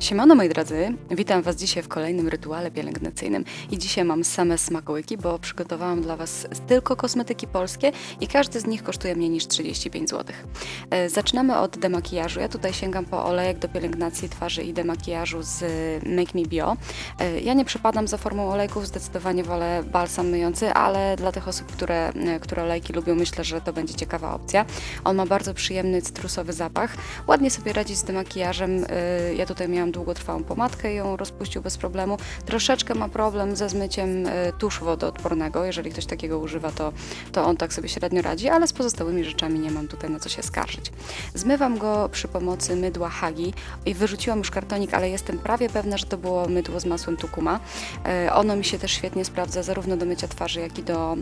Siemano moi drodzy, witam was dzisiaj w kolejnym rytuale pielęgnacyjnym i dzisiaj mam same smakołyki, bo przygotowałam dla was tylko kosmetyki polskie i każdy z nich kosztuje mniej niż 35 zł. E, Zaczynamy od demakijażu. Ja tutaj sięgam po olejek do pielęgnacji twarzy i demakijażu z Make Me Bio. E, Ja nie przepadam za formą olejków, zdecydowanie wolę balsam myjący, ale dla tych osób, które, e, które olejki lubią, myślę, że to będzie ciekawa opcja. On ma bardzo przyjemny cytrusowy zapach, ładnie sobie radzi z demakijażem. E, Ja tutaj miałam długotrwałą pomadkę i ją rozpuścił bez problemu. Troszeczkę ma problem ze zmyciem e, tuszu wodoodpornego. Jeżeli ktoś takiego używa, to, to on tak sobie średnio radzi, ale z pozostałymi rzeczami nie mam tutaj na co się skarżyć. Zmywam go przy pomocy mydła Hagi i wyrzuciłam już kartonik, ale jestem prawie pewna, że to było mydło z masłem tukuma. E, Ono mi się też świetnie sprawdza zarówno do mycia twarzy, jak i do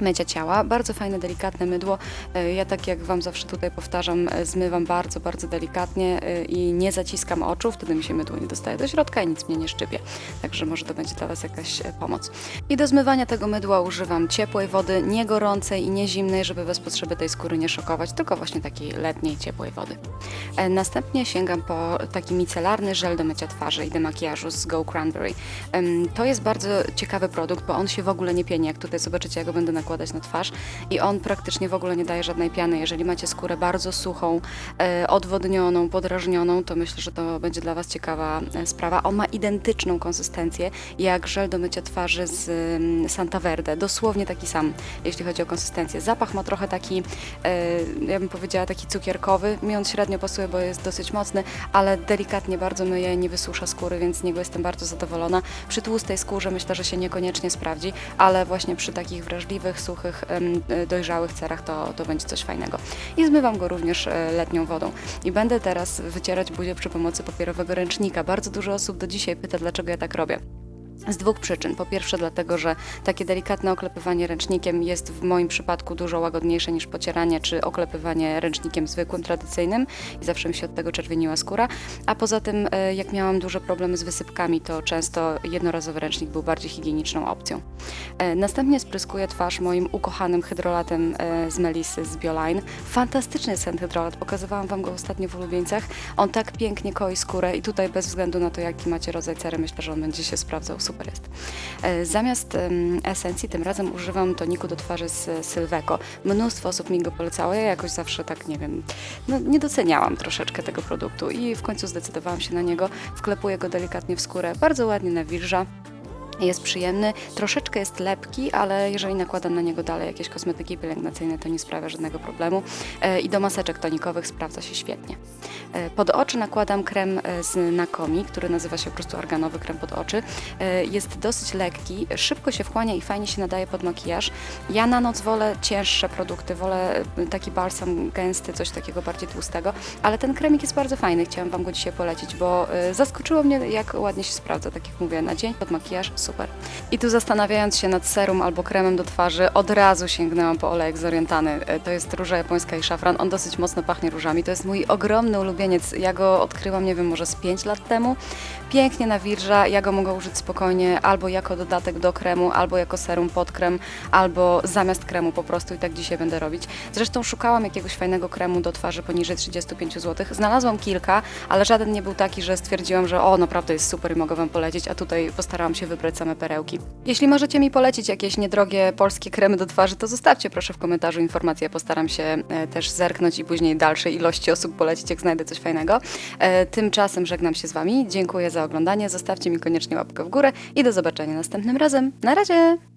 mycia ciała. Bardzo fajne, delikatne mydło. E, Ja tak jak Wam zawsze tutaj powtarzam, e, zmywam bardzo, bardzo delikatnie e, i nie zaciskam oczu, wtedy mi się mydło nie dostaje do środka i nic mnie nie szczypie. Także może to będzie dla Was jakaś pomoc. I do zmywania tego mydła używam ciepłej wody, nie gorącej i nie zimnej, żeby bez potrzeby tej skóry nie szokować, tylko właśnie takiej letniej, ciepłej wody. Następnie sięgam po taki micelarny żel do mycia twarzy i demakijażu z Go Cranberry. To jest bardzo ciekawy produkt, bo on się w ogóle nie pieni, jak tutaj zobaczycie, ja go będę nakładać na twarz i on praktycznie w ogóle nie daje żadnej piany. Jeżeli macie skórę bardzo suchą, e, odwodnioną, podrażnioną, to myślę, że to będzie dla Was ciekawa e, sprawa. On ma identyczną konsystencję jak żel do mycia twarzy z mm, Santa Verde, dosłownie taki sam, jeśli chodzi o konsystencję. Zapach ma trochę taki, e, ja bym powiedziała, taki cukierkowy. Mi on średnio pasuje, bo jest dosyć mocny, ale delikatnie bardzo myje, nie wysusza skóry, więc z niego jestem bardzo zadowolona. Przy tłustej skórze myślę, że się niekoniecznie sprawdzi, ale właśnie przy takich wrażliwych, suchych, e, dojrzałych cerach to, to będzie coś fajnego. I zmywam go również e, letnią wodą. I będę teraz wycierać buzię przy pomocy papierowego ręcznika. Bardzo dużo osób do dzisiaj pyta, dlaczego ja tak robię. Z dwóch przyczyn. Po pierwsze, dlatego, że takie delikatne oklepywanie ręcznikiem jest w moim przypadku dużo łagodniejsze niż pocieranie czy oklepywanie ręcznikiem zwykłym, tradycyjnym i zawsze mi się od tego czerwieniła skóra. A poza tym, e, jak miałam duże problemy z wysypkami, to często jednorazowy ręcznik był bardziej higieniczną opcją. E, Następnie spryskuję twarz moim ukochanym hydrolatem e, z Melisy z Bioline. Fantastyczny jest ten hydrolat, pokazywałam Wam go ostatnio w ulubieńcach. On tak pięknie koi skórę i tutaj bez względu na to, jaki macie rodzaj cery, myślę, że on będzie się sprawdzał, super jest. E, Zamiast esencji tym razem używam toniku do twarzy z Sylveco. Mnóstwo osób mi go polecało, ja jakoś zawsze tak, nie wiem, no, nie doceniałam troszeczkę tego produktu i w końcu zdecydowałam się na niego. Wklepuję go delikatnie w skórę, bardzo ładnie nawilża. Jest przyjemny, troszeczkę jest lepki, ale jeżeli nakładam na niego dalej jakieś kosmetyki pielęgnacyjne, to nie sprawia żadnego problemu. E, I do maseczek tonikowych sprawdza się świetnie. E, Pod oczy nakładam krem e, z Nakomi, który nazywa się po prostu arganowy krem pod oczy. Jest dosyć lekki, szybko się wchłania i fajnie się nadaje pod makijaż. Ja na noc wolę cięższe produkty, wolę taki balsam gęsty, coś takiego bardziej tłustego, ale ten kremik jest bardzo fajny, chciałam Wam go dzisiaj polecić, bo zaskoczyło mnie, jak ładnie się sprawdza, tak jak mówię, na dzień pod makijaż, super. super. I tu zastanawiając się nad serum albo kremem do twarzy, od razu sięgnęłam po olejek zorientany. E, To jest róża japońska i szafran, on dosyć mocno pachnie różami, to jest mój ogromny ulubieniec, ja go odkryłam, nie wiem, może z 5 lat temu. Pięknie nawilża, ja go mogę użyć spokojnie albo jako dodatek do kremu, albo jako serum pod krem, albo zamiast kremu po prostu i tak dzisiaj będę robić. Zresztą szukałam jakiegoś fajnego kremu do twarzy poniżej 35 zł. Znalazłam kilka, ale żaden nie był taki, że stwierdziłam, że o, naprawdę jest super i mogę Wam polecić, a tutaj postarałam się wybrać same perełki. Jeśli możecie mi polecić jakieś niedrogie polskie kremy do twarzy, to zostawcie proszę w komentarzu informację, ja postaram się e, też zerknąć i później dalszej ilości osób polecić, jak znajdę coś fajnego. E, Tymczasem żegnam się z Wami, dziękuję za oglądanie, zostawcie mi koniecznie łapkę w górę i do zobaczenia następnym razem. Na razie!